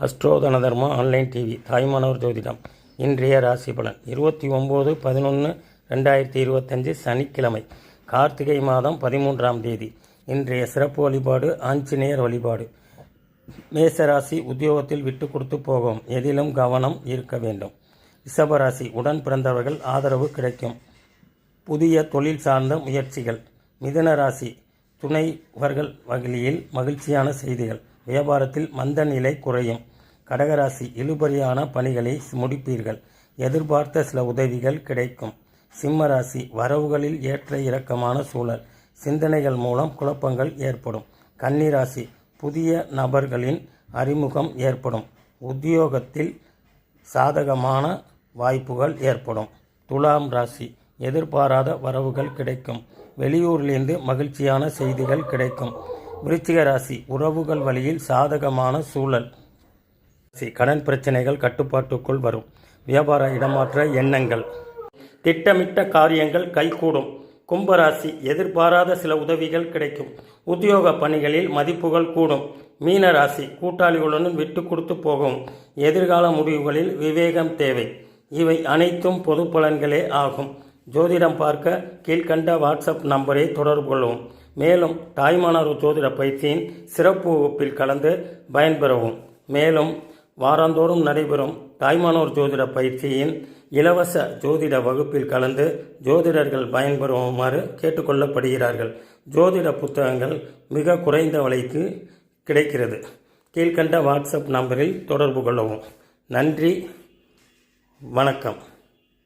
அஸ்ட்ரோதன Dharma online TV தாய்மானவர் ஜோதிடம். இன்றைய ராசி பலன். இருபத்தி ஒம்பது பதினொன்று ரெண்டாயிரத்தி இருபத்தஞ்சு சனிக்கிழமை கார்த்திகை மாதம் பதிமூன்றாம் தேதி. இன்றைய சிறப்பு வழிபாடு ஆஞ்சநேயர் வழிபாடு. மேசராசி உத்தியோகத்தில் விட்டு கொடுத்து போகும். எதிலும் கவனம் இருக்க வேண்டும். ரிஷபராசி உடன் பிறந்தவர்கள் ஆதரவு கிடைக்கும். புதிய தொழில் சார்ந்த முயற்சிகள். மிதுன ராசி துணைவர்கள் வகையில் மகிழ்ச்சியான செய்திகள். வியாபாரத்தில் மந்த நிலை குறையும். கடகராசி இழுபறியான பணிகளை முடிப்பீர்கள். எதிர்பார்த்த சில உதவிகள் கிடைக்கும். சிம்ம ராசி வரவுகளில் ஏற்ற இறக்கமான சூழல். சிந்தனைகள் மூலம் குழப்பங்கள் ஏற்படும். கன்னிராசி புதிய நபர்களின் அறிமுகம் ஏற்படும். உத்தியோகத்தில் சாதகமான வாய்ப்புகள் ஏற்படும். துலாம் ராசி எதிர்பாராத வரவுகள் கிடைக்கும். வெளியூரிலிருந்து மகிழ்ச்சியான செய்திகள் கிடைக்கும். விருச்சிக ராசி உறவுகள் வழியில் சாதகமான சூழல். ராசி கடன் பிரச்சனைகள் கட்டுப்பாட்டுக்குள் வரும். வியாபார இடமாற்ற எண்ணங்கள். திட்டமிட்ட காரியங்கள் கைகூடும். கும்பராசி எதிர்பாராத சில உதவிகள் கிடைக்கும். உத்தியோக பணிகளில் மதிப்புகள் கூடும். மீன ராசி கூட்டாளிகளுடன் விட்டு கொடுத்து போகும். எதிர்கால முடிவுகளில் விவேகம் தேவை. இவை அனைத்தும் பொது பலன்களே ஆகும். ஜோதிடம் பார்க்க கீழ்கண்ட வாட்ஸ்அப் நம்பரை தொடர்பு கொள்ளவும் மேலும் தாய்மானவர் ஜோதிட பயிற்சியின் சிறப்பு வகுப்பில் கலந்து பயன்பெறவும். மேலும் வாரந்தோறும் நடைபெறும் தாய்மானோர் ஜோதிட பயிற்சியின் இலவச ஜோதிட வகுப்பில் கலந்து ஜோதிடர்கள் பயன்பெறுமாறு கேட்டுக்கொள்ளப்படுகிறார்கள். ஜோதிட புத்தகங்கள் மிக குறைந்த விலைக்கு கிடைக்கிறது. கீழ்கண்ட வாட்ஸ்அப் நம்பரில் தொடர்பு கொள்ளவும். நன்றி. வணக்கம்.